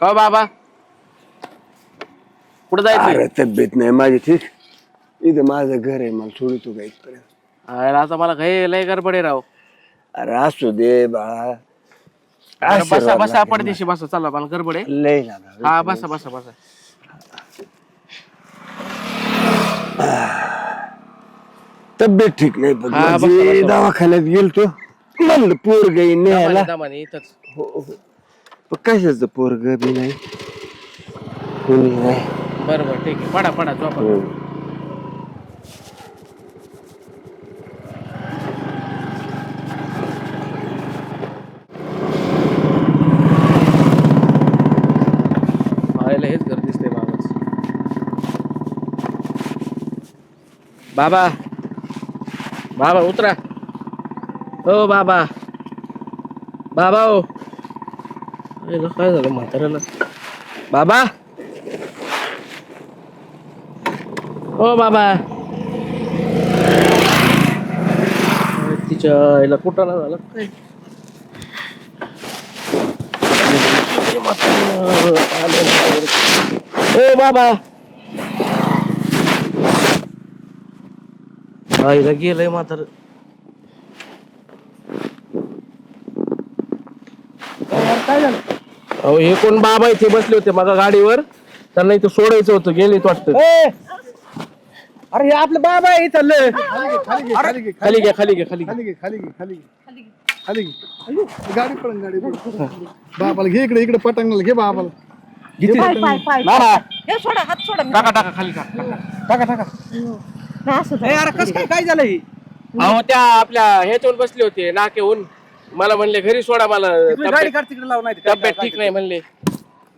का बाबा. कुठं जायचं अरे तब्येत नाही माझी ठीक. इथं माझं घर आहे मला सोडितो का इथपर्यंत अरे आता मला काही लय गडबड राव. अरे असू दे बाळा अरे बसा आशीर्वाद बसा लागेल पडदेशी बसा. चला मला गडबड. लय झाला. हा बसा बसा बसा. तब्येत ठीक नाही पण हा, माझी बसा. दवाखान्यात गेलतो. म्हणलं पोरग न्यायला. दमाने, इथंच. हो हो. पण कशाच पोरग बी नाही? कोणी नाही. बरं बरं ठीक आहे. पडा पडा झोपा. हो. व्हायला हेच घर दिसते बाबाच बाबा. बाबा उतरा. हो बाबा. बाबा हो अरे, काय झालं? म्हाताऱ्याला. बाबा. हो बाबा. तिच्या आईला कुठं झालं? काय? ओ बाबा. आईला गेलंय म्हातार काय झालं अहो हे कोण बाबा इथे बसले होते मग गाडीवर. त्यांना इथं सोडायचं होतं गेले वाटतं. अरे हे आपलं बाबा आहे इथलं खाली घ्या खाली घ्या खाली घ्या. खाली घे खाली घे खाली घे. खाली घे. अयो, गाडी गाडी बाबाला घे इकडे इकडे पटांगला घे बाबाला. घे पाय पाय पाय. ना, ना. हे सोडा हात सोडा. मी टाका टाका खाली टाका टाका. टाका नाही असं ए, अरे कसं काय काय झालं हे? अहो त्या आपल्या ह्याच्यावर बसले होते नाकेहून मला म्हणले घरी सोडा मला गाडी तब्येत काढ तिकडे ठीक नाही म्हणले.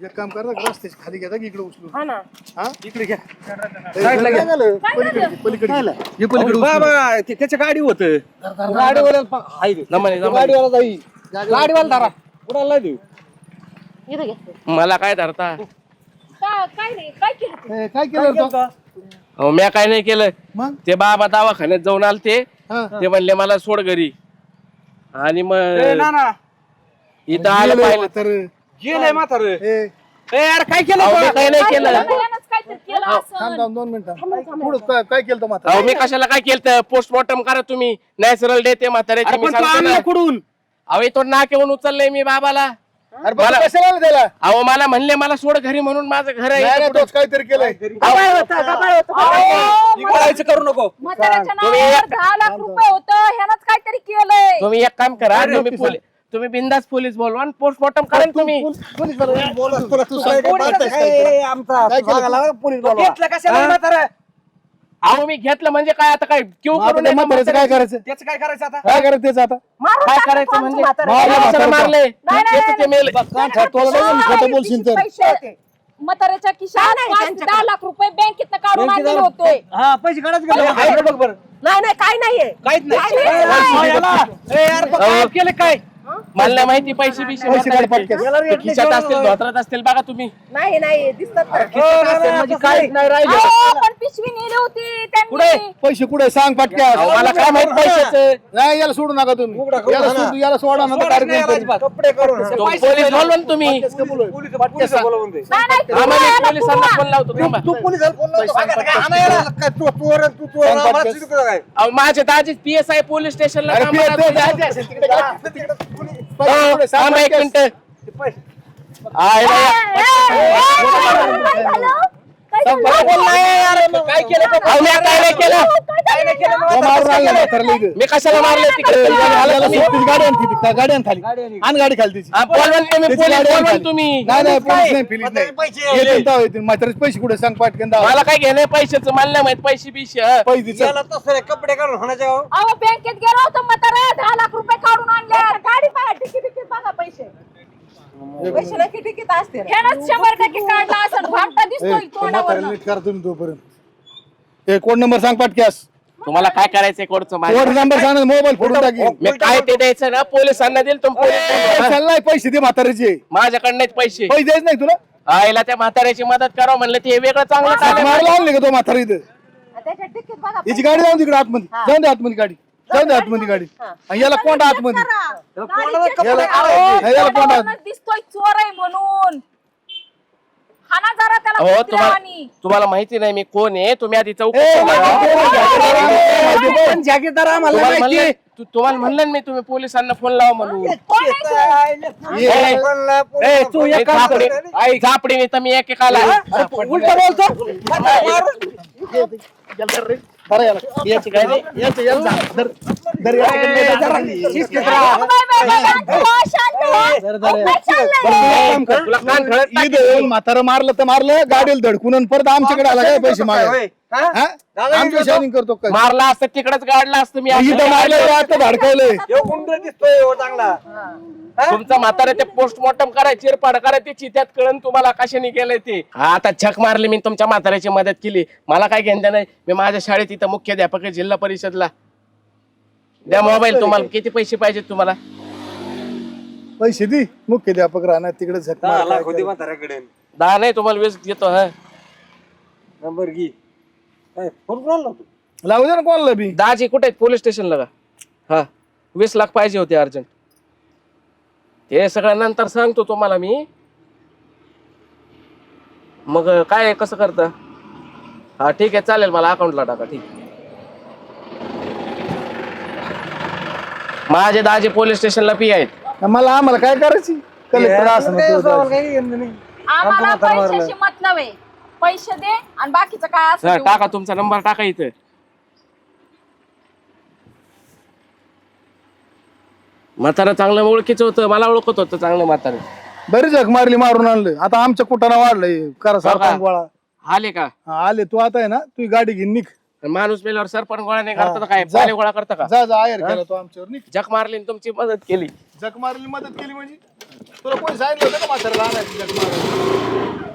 एक काम कर रस्त्याची खाली घ्या की इकडे उचलू हा ना. हा? इकडे घ्या. पलीकडे पलीकडे. घे. हे पलीकडे बाबा त्याच्या गाडी होत. गाडीवाल्याला गाडीवाला जाई. गाडीवाला धरा. कुणाला देऊ. इथं घे. मला काय धरता? का- काय केलं तू? ए, काय केलं रे तो? अहो म्या काय नाही केलं. मग? ते बाबा दवाखान्यात जाऊन आलते. हा. ते म्हणले मला सोड घरी. आणि ए, मग ना ना इथं आलं पाहिलं. म्हातारं. गेलंय म्हातार. ए, यार काय केलं अहो, मी काही नाही केलं. यानंच काहीतरी केलं थांब असं. थांब दोन मिनिटं. पुढं काय काय केलं तो म्हातारं? अहो मी कशाला काय केलं पोस्टमॉर्टम करा तुम्ही. नॅचरल डेथ आहे म्हाताऱ्याची अरे पण तू आणलं ना. कुठून? अहो इथून नाकेहून उचललंय मी बाबाला. अरे बाबा मला- कशाला आलं त्याला? अहो मला म्हणले मला सोड घरी म्हणून माझं घर नाही आहे नाही, तोच काहीतरी केलंय. गबाळ होतं, गबाळ होतं. करायचं करू नको? म्हाताऱ्याच्या तुम्ही नावावर दहा लाख रुपये होतं ह्यानंच काहीतरी केलंय. तुम्ही एक काम करा तुम्ही तुम्ही बिंदास पोलीस बोलवा आणि पोस्टमॉर्टम करा ना तुम्ही. पोलीस वाला, बोला, तुला- तू काय- काय पाहतोयस काय? केलं? काय केलं? पोलीस बोलवा. घेतलं कशाला म्हातार? अहो मी घेतलं म्हणजे काय आता काय? क्यू मग आता करून त्या म्हाताऱ्याचं काय करायचं? त्याचं काय करायचं आता? काय करायचं त्याचं आता? मारून काय करायचं म्हणजे? मारलं? नाही, नाही, कान नाही, बोलशील तर. पैसे होते. म्हाताऱ्याच्या खिशात पाच दहा लाख रुपये बँकेत काढून आणलेले होते. हा पैसे काढायचं गेलं आहे का बघ बरं. नाही नाही काय नाहीये. काहीच नाही. काय नाही. ए, यार काय केलं काय? मला नाही माहिती पैसे पैसे काढ. ते खिशात असतील धोत्रात असतील बघा तुम्ही. नाही नाही दिसतात तर. म्हणजे काहीच नाही राहिलं. अहो, पण पिशवी नेली होती त्यांनी. पैसे कुठे? सांग पटक्या. मला काय माहीत पैशाचं. नाही याला सोडू नका तुम्ही. याला सोडू याला सोडा नंतर कार्यक्रम करू. कपडे करून. तो पोलीस बोलवा ना तुम्ही. पोलीस पोलीस बोलवून दे नाही, नाही, आम्हाला तुम्हाला पोलिसांना पुन्हा- फोन लावतो थांबा. तू पोलिसाला फोन लावतो काय काय आणायला? काय तू चोर आणि तू चोर सांग आम्हाला पटकन. चिडू काय? अहो माझे दाजी पी एस आय पोलीस स्टेशनला अरे तिकडे जा. हो, थांबा एक. मिनिट आहे काय केलं? मी काय नाही केलं? काय नाही केलं? तो मारून आणला म्हाताऱ्याला इथं. मी कशाला मारले? तिकडे गाडी आण तिची. का- गाडी आण खाली. आण गाडी खाली तिची. हा, तुम्ही त्याची पोलीस गाडी आण बोलवा ना खाली. तुम्ही नाही नाही पोलीस नाही पोलीस म्हातारे नाही. पैसे येतील तेव्हा येतील. म्हाताऱ्याचे पैसे कुठे? सांग पटकन दावा. मला काय घेणे पैशाचं? मला नाही माहीत पैसे बिशे. हं. पैसे दे, चल. याला तसं रे, कपडे काढून होण्याच्या अहो. बँकेत गेलो होतो म्हातारा दहा लाख रुपये काढून आणले. गाडी बघा पैसे. पैसे नक्की तिकीट असते ह्यानंच शंभर टक्के काढला असं भामटा ए, दिसतोय तो म्हाताऱ्याला तोंडावर नीट करा तुम्ही तोपर्यंत. ए कोड नंबर सांग पटक्यास? तुम्हाला काय करायचंय कोडचं कोड नंबर सांग मोबाईल फोडून टाकी मी काय ते द्यायचं ना पोलिसांना पोलीस बोलवा. चाललाय पैसे दे म्हाताऱ्याचे. माझ्याकडे नाहीत पैसे. पैसे द्यायच नाही तुला? आईला त्या म्हाताऱ्याची मदत करावं म्हणलं ते वेगळं चांगलं मारला आणले का तो म्हातारा इथं? बघा गाडी जाऊन तिकडे आतमध्ये. जाऊन दे आतमध्ये गाडी. जाऊ दे आतमध्ये गाडी. आणि याला कोंडा आतमध्ये. याला- कपडे याला- याला कोण आत- वरूनच दिसतोय चोर आहे म्हणून. हा ना जरा त्याला हो तुम्हाला माहिती नाही मी कोण आहे. तुम्ही आधी चौकशी ए, करा. पण जागीरदार आम्हाला तुम्हाला माहिती म्हणलं तु- तुम्हाला म्हणलं ना मी तुम्ही पोलिसांना फोन लावा म्हणून. कोण आहे तू? ए, ए, तू एक काम कर. झापडी झापडीने तर मी एकेकाला उलट बोलतो. बरं याला याची काय रे? याची- याला जा. धर. याच्याकडे ए. जरा शिस्तीत राहा. काम कर. तुला कान इथं येऊन म्हातारं मारलं तर मारलं गाडीला धडकून आणि परत आमच्याकडे आला काय पैसे आमच्या शायनिंग करतो मारला असतं तिकडच गाडला असतं मी इथं मारलं आता दिसतोय हो चांगला. तुमचा म्हातारा ते पोस्टमॉर्टम करा चिरपाड करा ते चित्यात कळण तुम्हाला कशाने केलंय ते. हा, आता छक मारली मी तुमच्या म्हाताऱ्याची मदत केली. मला काय घेणं नाही. मी माझ्या शाळेत इथं मुख्याध्यापक आहे जिल्हा परिषदला. द्या मोबाईल तुम्हाला. किती पैसे पाहिजेत तुम्हाला? पैसे दे. मुख्याध्यापक राहणार तिकडे झक मार काय होती म्हाताऱ्याकडे. दहा नाही तुम्हाला वीस देतो हा. नंबर घे. ए, फोन कोणाला लावतो? कर. लावू दे ना कोणाला बी. दहाची कुठे आहेत? पोलीस स्टेशनला का? हा. वीस लाख पाहिजे होते अर्जंट. हे सगळं नंतर सांगतो तुम्हाला मी. मग काय आहे, कसं करता? हा ठीक आहे चालेल मला अकाउंटला टाका ठीक माझे दहाचे पोलीस स्टेशनला पी आहेत. मला आम्हाला काय करायची? कलेक्टर असं. आम्हाला पैशाशी मतलब आहे पैसे दे आणि बाकीचं काय सर असं टाका तुमचा नंबर टाका इथं. म्हातारा चांगलं ओळखीचं होतं मला ओळखत होतं चांगलं म्हातारं. बरी झक मारली मारून आणलं. आता आमच्या कुटाना वाढलंय. करा सरपंच गोळा. आले का? हा, आले. तू आता आहे ना तू गाडी घेऊन निघ. माणूस मेल्यावर सरपंच गोळा नाही करता काय? जा. पाणी गोळा करता का? जा जा आयर केला तो आमच्यावर. निघ. जग मारली आणि तुमची मदत केली. जक मारली मदत केली म्हणजे? तुला कोणी सांगितलं होतं का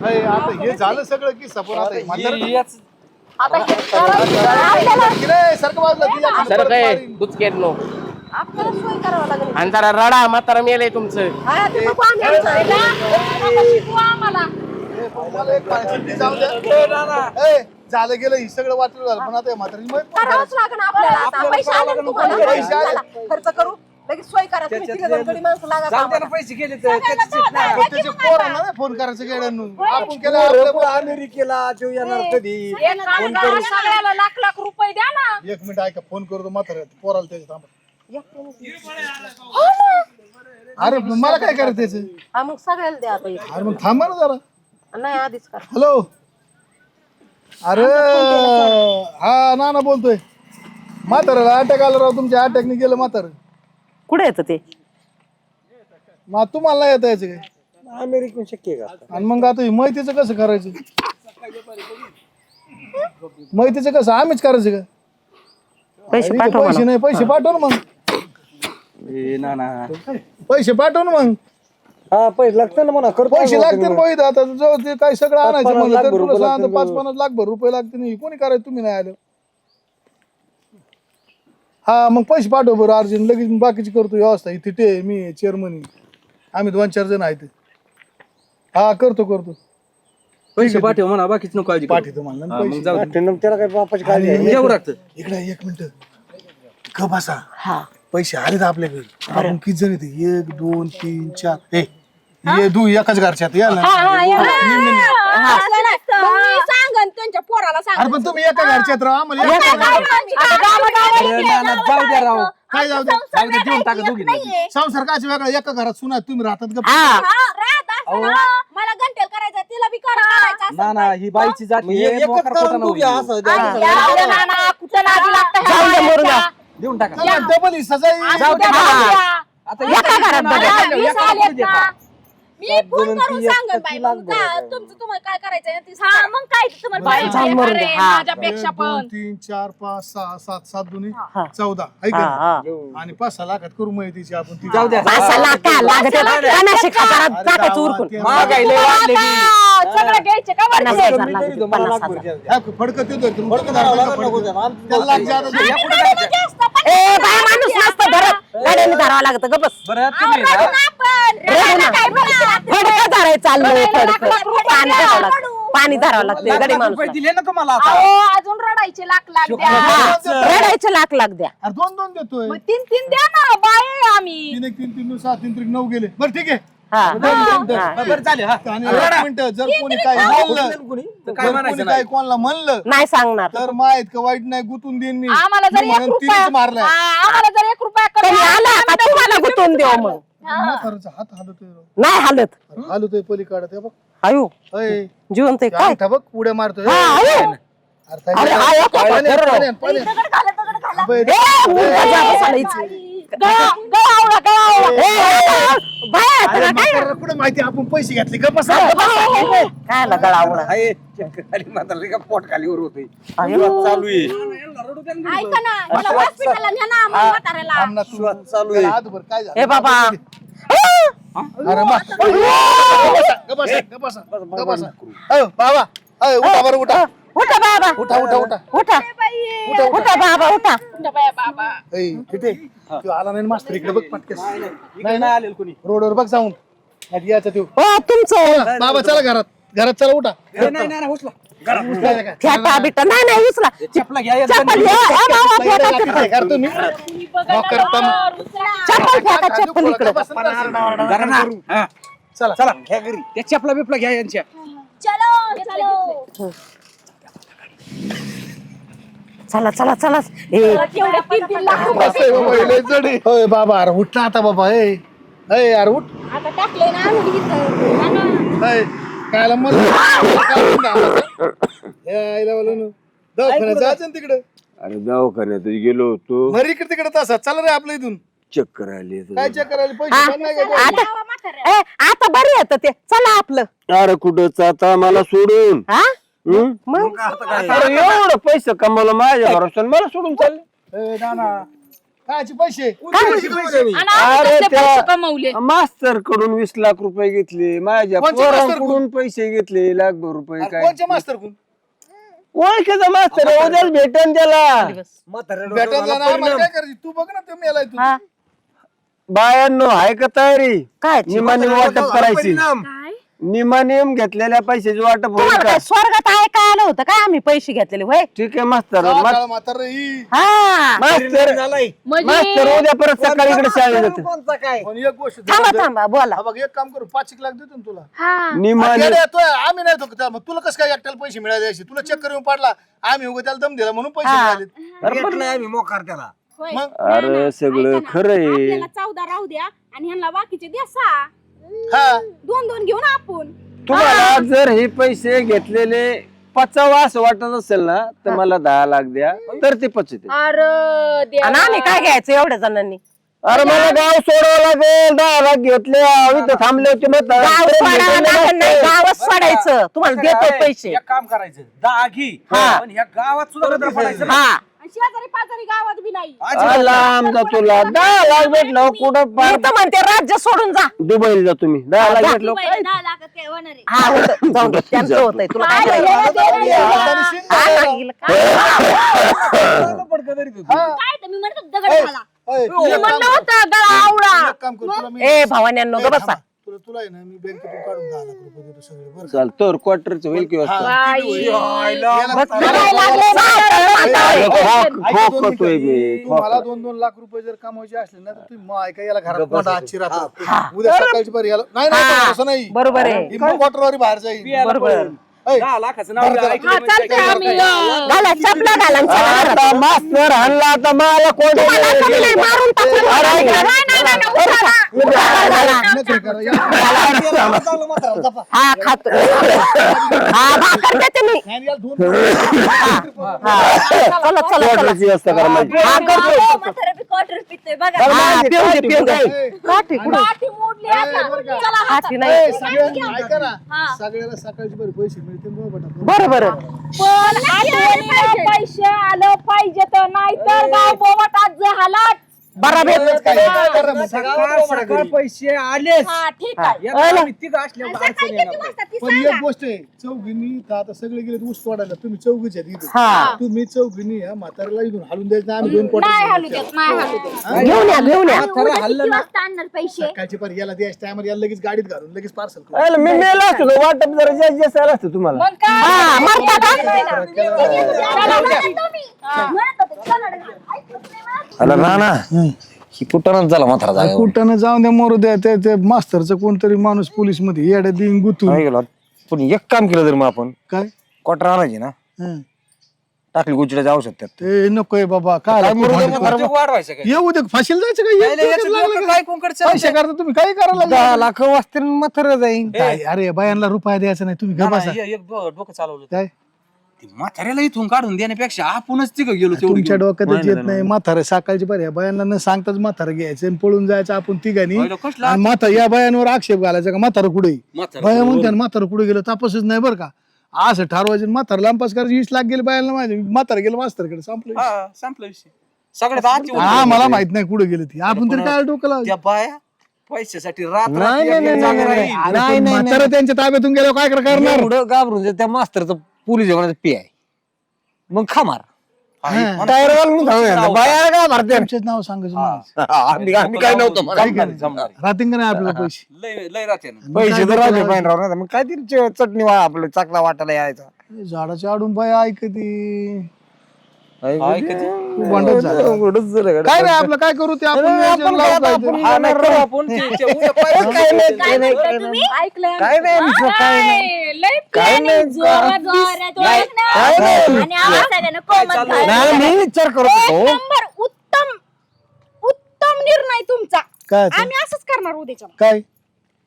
नाही, आता हे झालं सगळं की सपोर आता म्हातारं- याच- आता हे करायचं. आपल्याला गेलंय, सारखं बाजूला ती जक सर परत काय मारीन. दुचकेत नो आपल्याला सोय करावं लागेल आणि जरा रडा म्हातारा मेलय तुमचं हा, ते बघू आम्ही आमचं. हे ना, नका शिकवू आम्हाला मला एक पाण्याची टी जाऊ द्या. ए, झालं गेलं ही सगळं वाटलं झालं पण आता. करावंच लागेल आपल्याला आता. पैसे आले ना तुम्हाला पैसे आले. चला, खर्च करू लगेच सोय करा तुम्ही तिघं जण थोडी माणसं लागा जाऊ दे ना, कामाला. पैसे गेले तर त्याची सीट नाही. पण त्याचे पोरांना नाही फोन करायचं गेड्यांनो आपण केलं आपल्या पुढं अमेरिकेला जो येणार कधी? एक काम करा, सगळ्याला लाख लाख रुपये द्या ना. एक मिनिट ऐका फोन करतो म्हाताऱ्या पोराला त्याच्या थांबा. अरे मला काय करायचं त्याचं? हा मग सगळ्याला द्या आता एक. अरे मग थांबा ना जरा. नाही आधीच करा. हॅलो. अरे हा ना ना बोलतोय. म्हाताऱ्याला अटॅक आला राव तुमच्या अटॅकने गेलं म्हातारं. कुठे येतं ते? मग तुम्हाला नाही येता यायचं काय? अमेरिकन शक्य आहे का आणि मग आता हे माहितीचं कसं करायचं? माहितीचं कसं आम्हीच करायचं का? पैसे पाठव पैसे मला नाही पैसे पाठव ना मग. ए, ना ना. पैसे पाठव ना मग. हा पैसे लागतं ना म्हणा करतो पैसे लागतील मोहित आता जो ते काही सगळं आणायचं पन्नास म्हणलं लाख तर तुला रुपये लागतील पाच. पन्नास लाख भर रुपये कोणी करायचं? तुम्ही नाही आलं. हा मग पैसे पाठव बरं अर्जंट लगेच बाकीची करतो व्यवस्था. इथे ते मी चेअरमन आम्ही दोन चार जण आहेत. हा करतो करतो. पैसे पाठव म्हणा बाकीच नको काळजी करू. पाठवतो म्हणलं ना हा, मग पैसे जाऊ दे. त्याला काय बापाची काळजी आहे. जेवू लागतं इकडे एक मिनिट. ग बसा. हा. पैसे आलेत आपल्याकडे. आपण किती जण येते? एक दोन तीन चार. हे? ये दू एकाच घरच्यात. या ना. असं नाही. तुम्ही सांगा आणि त्यांच्या पोराला सांगा अरे पण तुम्ही एका घरच्यात राहा आम्हाला एका घरच्यात- आता गावागावाला अरे, ना, ना, जाऊ द्या राव. काय जाऊ द्या जाऊ दे, देऊन टाका दोघी संसार काच वेगळा एका घरात सुना तुम्ही राहतात का हा. हा, राहत असं ना. मला घंटेल करायचं त्याला बी करा करायचं असं ना ना ही बाईची जाती कुठं नादी लागतं ह्या जाऊ. बायाच्या. देऊन टाका. डबल जाऊ. आता एका घरात घरात बघा. बघा. वीस एका आलेत घरात ना. मी फोन करून सांगेन बाई मग. तुमचं तुम्हाला काय करायचंय? ते सांगा. मग काय ते तुम्हाला बाई, पाहिजे? अरे. हा. माझ्यापेक्षा एक, दोन पण. तीन चार पाच सहा सात सात दोन्ही. हा. चौदा. ऐक हा, हा. आणि पाच सहा लाखात करू माहितीची आपण. ती जाऊ द्या. असं लाका लागत पन्नास एक हजारात अरे टाकायचं जावा, उरकून. ते- महागाई लय वाढली की. हा, सगळं घ्यायचे का पन्नास वरचे? हजार मी लागत पन्नास हजार हा, फडकं ते. फडकं धरावं लागेल. त्याला ए बाय माणूस नसतं धरत. गाड्याने धरावं लागतं ग बस. बरं अहो, तुम्ही रडू ना, ना आपण. रडायला काय बोलता? फडकं धरायचं चाललंय फडकं. पाणी लागतं. धरावं लागतं गडी लाख माणूस दिले ना तुम्हाला आता. अहो अजून रडायचे लाख लाख द्या. रडायचे लाख लाख द्या. अरे दोन दोन देतोय. मग तीन तीन द्या ना बाय आहे आम्ही. तीन एक तीन तीन सहा तीन त्रिक नऊ गेले. बरं ठीक आहे. हा दोन- दोन- हा. दोन. बरं झाले हा आणि एक मिनिटं जर कोणी काय म्हणलं तर जर काय कोणी म्हणायचं काय नाही कोणाला म्हणलं नाही सांगणार तर माहीत का वाईट नाही गुतून देईन मी आम्हाला जर मी एक म्हणून रुपया तिनेच मारलाय हा, आम्हाला जर एक रुपया कमी त्यांनी आला, आला का तुम्हाला गुतून देऊ मग म्हाताऱ्याचा हात हालतोय नाही हालत हालतोय पलीकडे ते बघ अय, जिवंत आहे ते काय अंगठा बघ उड्या मारतोय हा. अरे अरे, हा, एक पाण्यात- होता. पाण्यात- पाण्यात. दगड घाला, दगड घाला. अबे, ए, मुलगा जा बसायचं. गळा गळा आवळा, गळा आवळा. अरे म्हाताऱ्याला कुठं माहिती आपण पैसे घेतले का बसा काय ना गळावळा आहे, खाली म्हातारा का पोट खालीवर होते अयो. चालू आहे ऐका ना मला हॉस्पिटलला न्या ना आम्हाला म्हाताऱ्याला थांब ना तू. श्वास चालू आहे. त्याला हातभर काय झालं? ए बाबा अरे मा- बाबा अयो, उठा बरं उठा उठा बाबा उठा उठा उठा उठा उठा बाबा उठा. बाया, बाबा. ऐ, तिथे. तू आला नाही मास्तर इकडे बघ इकडे नाही आलेलं कोणी. रोडवर बघ जाऊन. आधी यायचं तू. हो तुमचं. बाबा चला घरात. घरात चला उठा. नाही नाही नाही उचला. उचलायचं काय? फेटा बिटा. नाही नाही उचला. चपला घ्या या चप्पल घ्या. बाबा, फेटा चप्पल काय करतो तुम्ही इकडे. जरा ना. हा. चला. चला घ्या घरी. त्या चपला बिपला घ्या यांच्या. चलो चलो. चला चला चला. ए. बाबा. होय अरे उठ ना आता बाबा ए. अरे उठ. कायला मला. दवाखान्यात जायचं ना तिकडे? अरे दवाखान्यात गेलो होतो. मर इकडे तिकडे तसा. चल रे आपल्या इथून. चक्कर आली काय चेक करायला पैसे. पण नाही का? आता. ए आता बरं येतं ते. चला आपलं. अरे कुठं आता मला सोडून? हा हं? मग? अरे एवढं पैसे कमवलं माझ्या भरोशाने मला सोडून चालले. ए, नाना कायचे पैसे? आणि आम्ही अरे कसले त्या- पैसे कमवले? मास्तरकडून वीस लाख रुपये घेतले. माझ्या पोरांकडून पैसे घेतले. लाखभर रुपये अरे, काय? मास्तर कोण ओळखीचा मास्तर आहे, उद्याच भेटन त्याला. भेटायला ना आम्हाला काय करायची? तू बघ ना ते मेलाय तू हा. बायांनो आहे का तयारी? काय? निमाने वाटप करायची. निमानेम घेतलेल्या पैशाची वाटप होईल तुम्हाला का? काय स्वर्गात आहे काय आलं होतं? काय आम्ही पैसे घेतलेले? होय? ठीक आहे मास्तर. मा- म्हातारं ही हा. मास्तर. म्हणजे मास्तर उद्या परत सकाळी इकडे शाळेत जाते. पण एक गोष्ट थांबा जर- थांबा बोला. हा बघ एक काम करू पाच एक लाख देतो ना तुला. हा. आम्ही नाही तो मग तुला कसं काय एकट्याला पैसे मिळाले असे तुला चक्कर येऊन पडला. आम्ही उगा त्याला दम दिला म्हणून पैसे हा. मिळाले आम्ही मोकार त्याला. होय. मग? नाही, अरे, नाही. सगळं ऐका ना, खरं आहे. आपल्याला चौदा राहू द्या आणि ह्यांना बाकीचे द्या सहा. हा. दोन दोन घेऊन आपण. तुम्हाला जर हे पैसे घेतलेले पचावा असं वाटत असेल ना तर मला दहा लाख द्या तर ते पचते अरे आणि आम्ही काय घ्यायचं एवढ्या जणांनी? अरे मला गाव सोडावं लागेल दहा लाख घेतले इथं थांबले होते मग गाव सोडावं लागेल नाही गावच सोडायचं. तुम्हाला देतो पैसे. एक काम करायचं दहा घी हा. पण ह्या गावात सुद्धा पडायचं. हा. शेजारी पाजारी गावात बी नाही अजिबात लांब जा तुला दहा लाख भेटलं कुठं मी पार तर म्हणते राज्य सोडून जा दुबईला जा तुम्ही दहा लाख भेटलो दुबईला दहा लाखात काय होणार आहे? हा होतं. जाऊन दे. त्यांचं होतंय तुला काय करायचं? हे? हा, काय तर मी म्हणतो दगड मी म्हणलं. होतं गळा आवळा काम ए भावान्यांनो ग बसा. तुला तुला आहे ना मी बँकेतून काढून दहा लाख रुपये देतो सगळे बरं का? चाल तर क्वार्टरचं होईल किंवा हा. किती होईल? याला. करायला लागले. ऐका दोन मिनिटं. तुम्हाला दोन दोन लाख रुपये जर कमवायचे असले ना तर तुम्ही मग ऐका याला घरात कोंडा आजची रात्र उद्या सकाळची बरं याला नाही नाही हा. असं नाही बरोबर आहे ही मग क्वार्टरवारी बाहेर जाईल बरोबर. ऐ, दहा लाखाचं नाव बरं, ऐकलं हा म्हणजे चालतंय काय आम्ही काय? अं, घाला चपला घाला आणि चला घरात. आता मास्तर हल्ला आता मला कोण तुम्हाला मारून टाकू. अरे, ऐका. हा खातो. हा भाकर देते मी हा चला चला चला. व्यवस्था करा माझी हा करतो. पितंय. बघा. हा पिऊन पिऊन काठी कुठं काठी मोडली आता. चला. काठी नाही. हा. सगळ्याला सकाळची बरी पैसे. बरं बरं पण आठवणीनं पैसे आलं पाहिजे तर. नाही तर गाव बोवटात झाला बराबर पैसे आलेच हा ठीक आहे. याला आम्ही तिघं असल्यावर सकाळी अडचण किती येणार नाही. वाजता? ती पण सांगा. एक गोष्ट आहे चौघींनी तर आता सगळे गेले ऊस तोडायला. तुम्ही चौघीच आहेत इथे. हा. तुम्ही चौघींनी या म्हाताऱ्याला इथून हालून द्यायचं नाही, आम्ही दोन नाही हालू पोट देत नाही हालू देत. घेऊन या घेऊन या. हल्लं ना? आणणार पैसे? सकाळची पर याला द्यायच्या टायमाला याला लगेच गाडीत घालून लगेच पार्सल अरे मी मेलो असतो वाटप जरा जास्त जास्त आलं असतं तुम्हाला. मग काय? हा मरता का? चला तुम्ही. चला नाही. अरे राणा ही कुठं झाला म्हातारा जागा कुठं जाऊन द्या मोरू द्या ते ते मास्तरचं कोणतरी माणूस पोलीसमध्ये येड्या देईन गुतून. गेलो. पण एक काम केलं तर मग आपण. काय? क्वार्टर आणायची ना. हं. टाकली गुचड्याची औषध त्यात. ते नकोय बाबा काय वाढवायचं काय? येऊ दे फाशील जायचं काय? नाही, नाही, याचं डोकं? पैसे करता तुम्ही काय करायला दहा? लाख वाजते म्हातारा जाईन. काय? अरे बायांना रुपया द्यायचा नाही तुम्ही ना, गप्पा ना, एक डो- डोकं चालवलं. काय? ते म्हाताऱ्याला इथून काढून देण्यापेक्षा आपणच तिघं गेलो तेवढी तुमच्या घेऊन. डोक्यातच येत नाही म्हातारं सकाळची बऱ्या बायांना न सांगताच म्हातारं घ्यायचं आणि पळून जायचं आपण तिघांनी. पहिलं कसलं आणि म्हाता या बायांवर आक्षेप घालायचा का म्हातारं कुठे? म्हातारं बाया म्हणते म्हातारं कुठे गेलं? तापसच नाही बरं का. असं ठरवायचं म्हातारं लांपास करायचं. वीस लाख गेले बायांना माझे. म्हातारं गेलं मास्तरकडे. संपलं हा संपला विषय. सगळ्यात आती होती. हा मला माहीत नाही कुठे गेले ती. आपण तरी काय डोकं लावलं? त्या बाया पैशासाठी रात नाही, म्हातारं त्यांच्या ताब्यातून गेल्यावर काय करणार? एवढं घाबरून त्या मास्तरचं पोलीस जेवणाचं पी आहे मग खा मार. टायर घालून. बाया काय मारते? तुमचेच नाव सांगायचं मला. आम्ही आम्ही काय नव्हतं म्हणत. जमणार, जमणार. राहतील का नाही आपल्याला पैसे? लय लय राहते ना. पैसे तर राहते पाहिजे राव ना मग काय तरी च- चटणी वा आपलं चाकला वाटायला यायचा. झाडाच्या आडून बाया ऐकती. भांडण झालं. गड्या. काय नाही आपलं काय करू ते आपण नियोजन लावू काय काहीतरी. नाही करू आपण ते- ते उद्या पैसे काय नाही, काय नाही, काय नाही. तुम्ही ऐकलंय काय नाही आमचं, काय नाही काय? लय काय प्लॅनिंग नाही, जोरात जोरात नाही, ओळखणार. काय नाही. आणि आवाज सगळ्यांना कोमल चाललंय? झाला. नाही मी विचार करत एक होतो नंबर उत्तम उत्तम निर्णय तुमचा काय ते? आम्ही असंच करणार उद्याच्या काय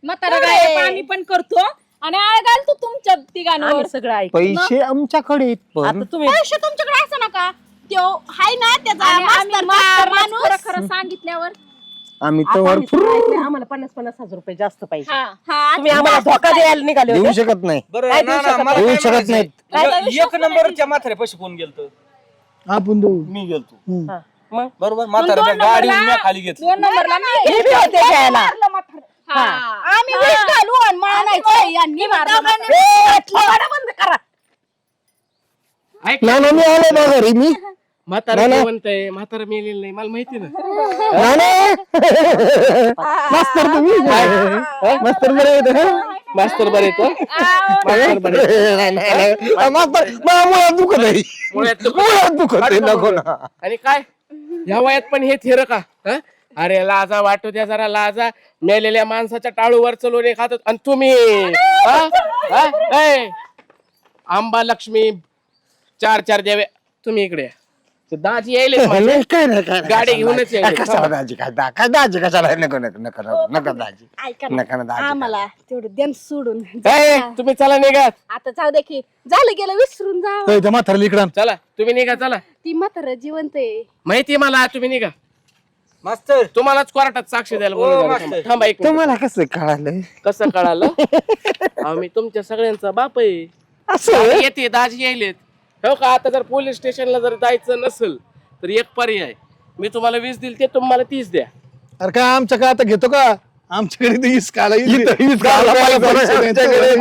म्हातारा गायब आम्ही पण करतो आणि आळ घालतो तुमच्या तिघांवर. सगळं ऐक पैसे आमच्याकडे आहेत पण. आता तुम्ही पैसे तुमच्याकडे असं नका. त्यो हाय ना त्याचा माणूस. खरं खरं सांगितल्यावर. आम्ही आता तर आम्ही सगळं ऐकलंय, आम्हाला पन्नास पन्नास हजार रुपये जास्त पाहिजे. हा हा तुम्ही आम्हाला धोका द्यायला निघाले देऊ शकत नाही. बरं काय ना, देऊ ना, शकत मला नाही? काय देऊ शकत म्हणायचंय? नाहीत. काय एक- विश्वास एक नंबरच्या म्हातारे पैसे कोण गेलत? आपण देऊ. मी गेलतो. हा, मग? बरोबर म्हाताऱ्या गाडी मी खाली घेतली. दोन नंबरला मी बी होते घ्यायला. मारलं म्हातारं. हा. आम्ही विष घालू आणि यांनी मारलं म्हातारं. बंद करा. ऐक नाही नाही, मी आलो ना घरी मी? म्हातारा आहे म्हातारा मेलेलं नाही मला माहिती ना. नाही, नाही. मास्तर तुम्ही? हा? मास्तर बरं येत मास्तर बरे तो मास्तर बरे नाही नाही, नाही. मास्तर मला मुळात दुखत आहे. मुळात दुखत मुळात दुखत आहे नको ना. आणि काय? ह्या वयात पण हे थिर का हं? अरे लाजा वाटू द्या जरा लाजा. मेलेल्या माणसाच्या टाळूवर चलोरे खातात आणि तुम्ही हं? हं? ए, आंबा लक्ष्मी चार चार देवे तुम्ही इकडे या. ते दाजी यायले नाही, काय नाही काय नाही. गाडी घेऊनच यायले. दाजी काय दा- काय दाजी कशाला? नको नको नको नको नका. दाजी. ऐका नका ना दाजी आम्हाला तेवढं सोडून. ए, तुम्ही चला निघा. आता जाऊ दे की. झालं गेलं विसरून जा. म्हाताऱ्याला इकडं. चला तुम्ही निघा चला. ती म्हातारं जिवंत आहे. माहिती आहे मला तुम्ही निघा. मास्तर. तुम्हालाच कोर्टात साक्ष द्यायला. मास्तर. थांबा एक मिनिट. तुम्हाला कसं कळालं? कसं कळालं? अहो, मी तुमच्या सगळ्यांचा बाप आहे. असं? दाजी येते दाजी यायलेत. हो का? आता जर पोलीस स्टेशनला जर जायचं नसेल तर एक पर्याय. मी तुम्हाला वीस दिल ते तुम्हाला तीस द्या. अरे काय आमच्या काय आता घेतो का? आमच्याकडे ते इसकाला इथं इसकाला पैसा नाही आमच्याकडे.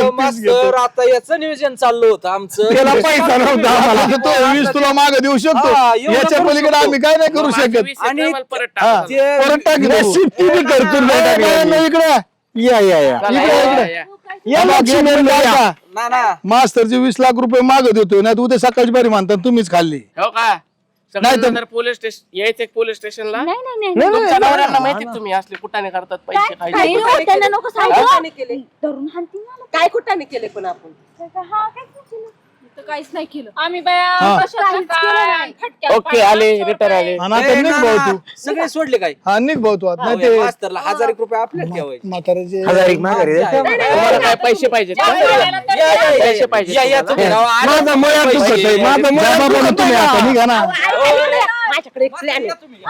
हो, मास्तर आता याचं नियोजन चाललं होतं आमचं त्याला पैसा नव्हता आम्हाला. देतो वीस तुला माग देऊ शकतो हा, एवढं याच्या करू पलीकडे शकतो. आम्ही काय नाही करू शकत आणि- परत टाका. ते- परत करतो नाही नाही, नाही, टाकलं. नाही, इकडे या या या चला, इकडे, या, इकडे. या. या लक्ष्मी या. ना ना मास्तरचे वीस लाख रुपये माग देतो नाही उद्या सकाळची बारी मानतात तुम्हीच खाल्ली हो का नाही सगळ्यांना तर- जर पोलीस स्टेशन यायचं पोलीस स्टेशनला. नाही नाही नाही. तुमच्या नवऱ्यांना माहिती तुम्ही असले कुठाने करतात पैसे काही खायचे नाही, त्यांना नको सांगू. केले? धरून हाणतील मला. काय कुठाने केले पण आपण? हा, इथं काहीच नाही केलं. आम्ही बाया हा. कशाचं काय, फटक्यात ओके आले चोर रिटर्न आले. आणि आता ए, निघ भाऊ ना. तू. सगळे सोडले काय? हा निघ भाऊ तू आता. नाही ते मास्तरला हजार एक रुपये आपल्याला ठेवायचे. म्हाताऱ्याचे हजार एक माघारी द्या. तुम्हाला काय पैसे पाहिजेत? का? या, या, या. पैसे पाहिजे या, या, तुम्ही राव, आले माझा मुळात पैसे. दुखत आहे. माझा बाबा, दुखत तुम्ही आता. निघा ना. माझ्याकडे एक प्लॅन आहे. तुम्ही.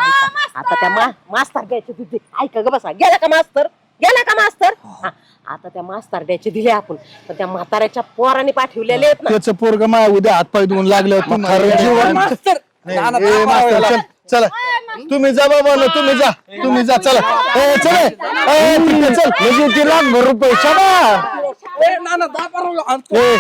आता त्या मा- मास्तर द्यायचे तिथे. ऐका ग बसा. गेला का मास्तर? गेला का मास्तर? हा, आता त्या मास्तर द्यायचे दिले आपण. पण त्या म्हाताऱ्याच्या पोराने पाठवलेले आहेत ना. त्याचं पोरग माया उद्या हातपाय धुवून लागलं खरं जीवन. मास्तर. नाही, ना, ना, ए, ना, मास्तर, ना, चल, चला. तुम्ही जा बाबा ना, तुम्ही जा. तुम्ही जा चला. ए, चल. ए, ए, तिकडे चल. म्हणजे ती लाखभर रुपये शाबा. ए. ए,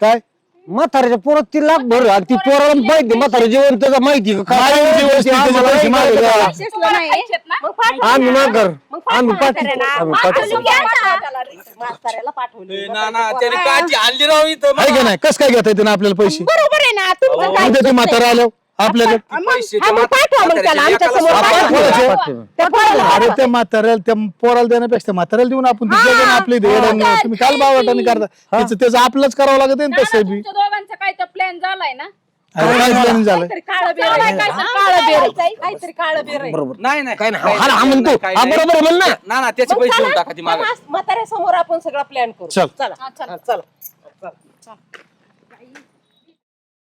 काय? म्हाताऱ्याच्या पोरात ती लाखभर आणि ती पोराला माहिती म्हातारा जेवण त्याचं माहिती का? काय काय जेवण दिवस ते आम्हाला पैसे नाही. मग आम्ही ना. माघार आम्ही आम्ही पाठवलं पाठवतो. की आता त्याला म्हाताऱ्याला पाठवलं ए, ना ना त्याने काची आणली राव इथं. आहे का नाही? कस काय घेता येते ना आपल्याला पैसे? बरोबर आहे ना. तुमचं काय उद्या ते म्हातारा आलो आपल्याकडे पैसे हा, मग पाठवा मग त्याला आमच्यासमोर आपण पाठवा. कोणाचे? त्या पोराला. अरे त्या म्हाताऱ्याला त्या पोराला देण्यापेक्षा म्हाताऱ्याला देऊन आपण तिथे जाऊ ना आपले तुम्ही काल बावटाने करता त्याचं त्याचं आपलंच करावं लागत ना तसं बी. तुमच्या दोघांचा काय तर प्लॅन झालाय ना? अरे काय प्लॅन झालं काळं बेर आहे. काळं बेर आहे. काहीतरी काळं बेर आहे. बरोबर. नाही नाही. काय नाही हा हा म्हणतो. काही हा नाही. बरोबर आहे म्हण ना. ना ना त्याचे मग पैसे चला, देऊन टाका ती मागे. त्या म्हाताऱ्यासमोर आपण सगळं प्लॅन करू. चल. चला. हा, चला. चला.